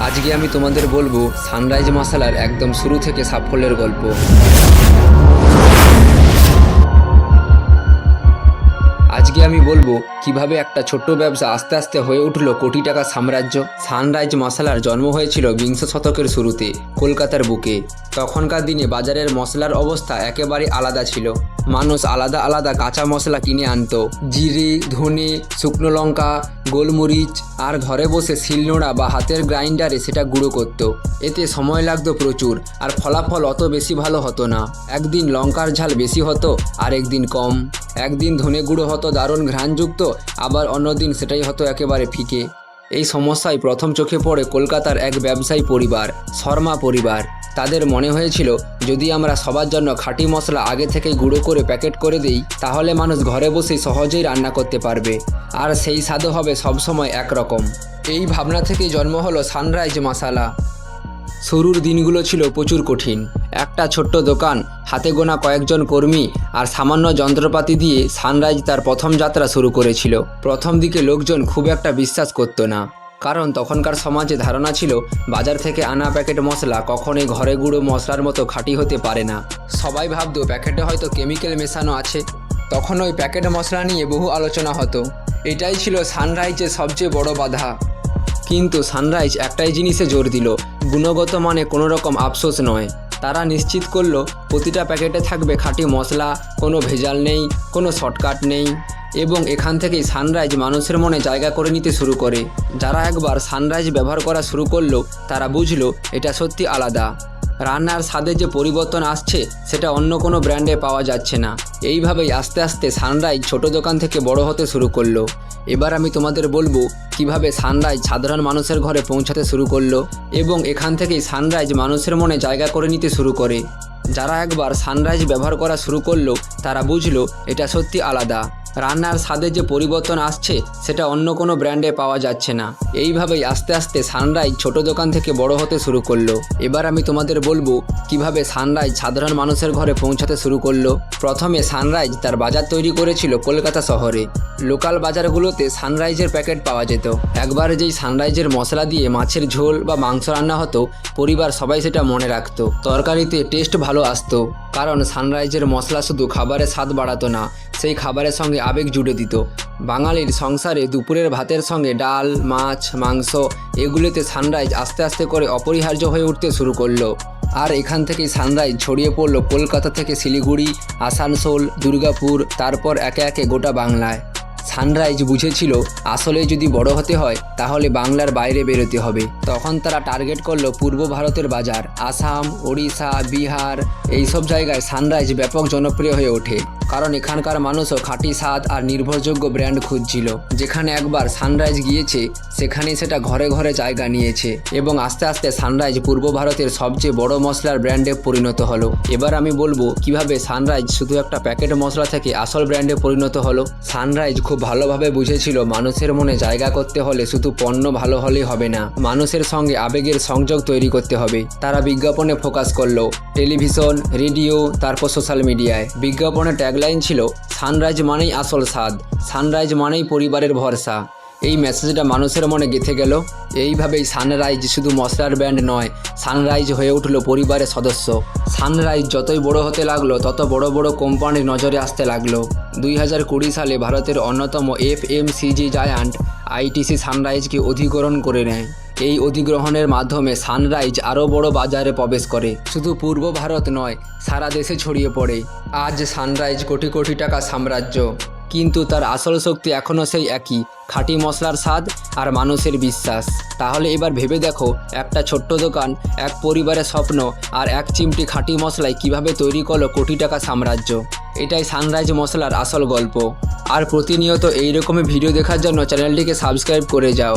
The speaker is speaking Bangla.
আজকে আমি তোমাদের বলব সানরাইজ মশালার একদম শুরু থেকে সাফল্যের গল্প। আজকে আমি বলব, কীভাবে একটা ছোট্ট ব্যবসা আস্তে আস্তে হয়ে উঠল কোটি টাকা সাম্রাজ্য। সানরাইজ মশলার জন্ম হয়েছিল বিংশ শতকের শুরুতে, কলকাতার বুকে। তখনকার দিনে বাজারের মশলার অবস্থা একেবারে আলাদা ছিল। মানুষ আলাদা আলাদা কাঁচা মশলা কিনে আনতো। জিরে, ধনে, শুকনো লঙ্কা, গোলমরিচ আর ঘরে বসে শিলনোড়া বা হাতের গ্রাইন্ডারে সেটা গুঁড়ো করতো। এতে সময় লাগতো প্রচুর আর ফলাফল অত বেশি ভালো হতো না। একদিন লঙ্কার ঝাল বেশি হতো আর একদিন কম। একদিন ধনে গুঁড়ো হতো দারুণ ঘ্রাণযুক্ত, আবার অন্যদিন সেটাই হতো একেবারে ফিকে। এই সমস্যায় প্রথম চোখে পড়ে কলকাতার এক ব্যবসায়ী পরিবার, শর্মা পরিবার। তাদের মনে হয়েছিল, যদি আমরা সবার জন্য খাঁটি মশলা আগে থেকে গুঁড়ো করে প্যাকেট করে দিই, তাহলে মানুষ ঘরে বসেই সহজেই রান্না করতে পারবে। আর সেই স্বাদও হবে সবসময় একরকম। এই ভাবনা থেকেই জন্ম হলো সানরাইজ মশালা। শুরুর দিনগুলো ছিল প্রচুর কঠিন। একটা ছোট্ট দোকান, হাতে গোনা কয়েকজন কর্মী আর সামান্য যন্ত্রপাতি দিয়ে সানরাইজ তার প্রথম যাত্রা শুরু করেছিল। প্রথম দিকে লোকজন খুব একটা বিশ্বাস করতো না। কারণ তখনকার সমাজে ধারণা ছিল, বাজার থেকে আনা প্যাকেট মশলা কখনোই ঘরে গুঁড়ো মশলার মতো খাঁটি হতে পারে না। সবাই ভাবতো, প্যাকেটে হয়তো কেমিক্যাল মেশানো আছে। তখন ওই প্যাকেট মশলা নিয়ে বহু আলোচনা হতো। এটাই ছিল সানরাইজের সবচেয়ে বড় বাধা। কিন্তু সানরাইজ একটাই জিনিসে জোর দিল, গুণগত মানে কোনো রকম আফসোস নয়। তারা নিশ্চিত করল, প্রতিটা প্যাকেটে থাকবে খাঁটি মশলা, কোনো ভেজাল নেই, কোনো শর্টকাট নেই। এবং এখান থেকেই সানরাইজ মানুষের মনে জায়গা করে নিতে শুরু করে। যারা একবার সানরাইজ ব্যবহার করা শুরু করল, তারা বুঝলো এটা সত্যি আলাদা। রান্নার স্বাদে যে পরিবর্তন আসছে, সেটা অন্য কোনো ব্র্যান্ডে পাওয়া যাচ্ছে না। এইভাবেই আস্তে আস্তে সানরাইজ ছোট দোকান থেকে বড় হতে শুরু করল। এবার আমি তোমাদের বলব, কীভাবে সানরাইজ সাধারণ মানুষের ঘরে পৌঁছাতে শুরু করল এবং এখান থেকেই সানরাইজ মানুষের মনে জায়গা করে নিতে শুরু করে। যারা একবার সানরাইজ ব্যবহার করা শুরু করল, তারা বুঝলো এটা সত্যি আলাদা। রান্নার স্বাদে যে পরিবর্তন আসছে, সেটা অন্য কোনো ব্র্যান্ডে পাওয়া যাচ্ছে না। এইভাবেই আস্তে আস্তে সানরাইজ ছোট দোকান থেকে বড় হতে শুরু করল। এবার আমি তোমাদের বলব কীভাবে সানরাইজ সাধারণ মানুষের ঘরে পৌঁছাতে শুরু করল? প্রথমে সানরাইজ তার বাজার তৈরি করেছিল কলকাতা শহরে। লোকাল বাজারগুলোতে সানরাইজের প্যাকেট পাওয়া যেত। একবার যেই সানরাইজের মশলা দিয়ে মাছের ঝোল বা মাংস রান্না হতো, পরিবার সবাই সেটা মনে রাখতো। তরকারিতে টেস্ট ভালো আসতো, কারণ সানরাইজের মশলা শুধু খাবারের স্বাদ বাড়াতো না, সেই খাবারের সঙ্গে আবেগ জুড়ে দিত। বাঙালির সংসারে দুপুরের ভাতের সঙ্গে ডাল, মাছ, মাংস, এগুলোতে সানরাইজ আস্তে আস্তে করে অপরিহার্য হয়ে উঠতে শুরু করল। আর এখান থেকেই সানরাইজ ছড়িয়ে পড়ল কলকাতা থেকে শিলিগুড়ি, আসানসোল, দুর্গাপুর, তারপর একে একে গোটা বাংলায়। সানরাইজ বুঝেছিল, আসলে যদি বড় হতে হয়, তাহলে বাংলার বাইরে বেরোতে হবে। তখন তারা টার্গেট করল পূর্ব ভারতের বাজার, আসাম, ওড়িশা, বিহার, এইসব জায়গায় সানরাইজ ব্যাপক জনপ্রিয় হয়ে ওঠে। কারণ এখানকার মানুষও খাঁটি স্বাদ আর নির্ভরযোগ্য ব্র্যান্ড খুঁজছিল। যেখানে একবার সানরাইজ গিয়েছে, সেখানে সেটা ঘরে ঘরে জায়গা নিয়েছে এবং আস্তে আস্তে সানরাইজ পূর্ব ভারতের সবচেয়ে বড় মশলার ব্র্যান্ডে পরিণত হলো। এবার আমি বলব, কীভাবে সানরাইজ শুধু একটা প্যাকেট মশলা থেকে আসল ব্র্যান্ডে পরিণত হলো? সানরাইজ খুব ভালোভাবে বুঝেছিল, মানুষের মনে জায়গা করতে হলে শুধু পণ্য ভালো হলেই হবে না, মানুষের সঙ্গে আবেগের সংযোগ তৈরি করতে হবে। তারা বিজ্ঞাপনে ফোকাস করল, টেলিভিশন, রেডিও, তারপর সোশ্যাল মিডিয়ায়। বিজ্ঞাপনে ট্যাগলাইন ছিল, সানরাইজ মানেই আসল স্বাদ, সানরাইজ মানেই পরিবারের ভরসা। এই মেসেজটা মানুষের মনে গেঁথে গেল। এইভাবেই সানরাইজ শুধু মশলার ব্যান্ড নয় সানরাইজ হয়ে উঠল পরিবারের সদস্য। সানরাইজ যতই বড় হতে লাগল, তত বড় বড় কোম্পানির নজরে আসতে লাগল। দুই হাজার কুড়ি সালে ভারতের অন্যতম F M CG giant ITC সানরাইজকে অধিগ্রহণ করে নেয়। এই অধিগ্রহণের মাধ্যমে সানরাইজ আরও বড় বাজারে প্রবেশ করে। শুধু পূর্ব ভারত নয়, সারা দেশে ছড়িয়ে পড়ে। আজ সানরাইজ কোটি কোটি টাকা সাম্রাজ্য। কিন্তু তার আসল শক্তি এখনও সেই একই, খাঁটি মশলার স্বাদ আর মানুষের বিশ্বাস। তাহলে এবার ভেবে দেখো, একটা ছোট্ট দোকান, এক পরিবারের স্বপ্ন আর এক চিমটি খাঁটি মশলায় কীভাবে তৈরি করল কোটি টাকা সাম্রাজ্য। এটাই সানরাইজ মশলার আসল গল্প। আর প্রতিনিয়ত এইরকমই ভিডিও দেখার জন্য চ্যানেলটিকে সাবস্ক্রাইব করে যাও।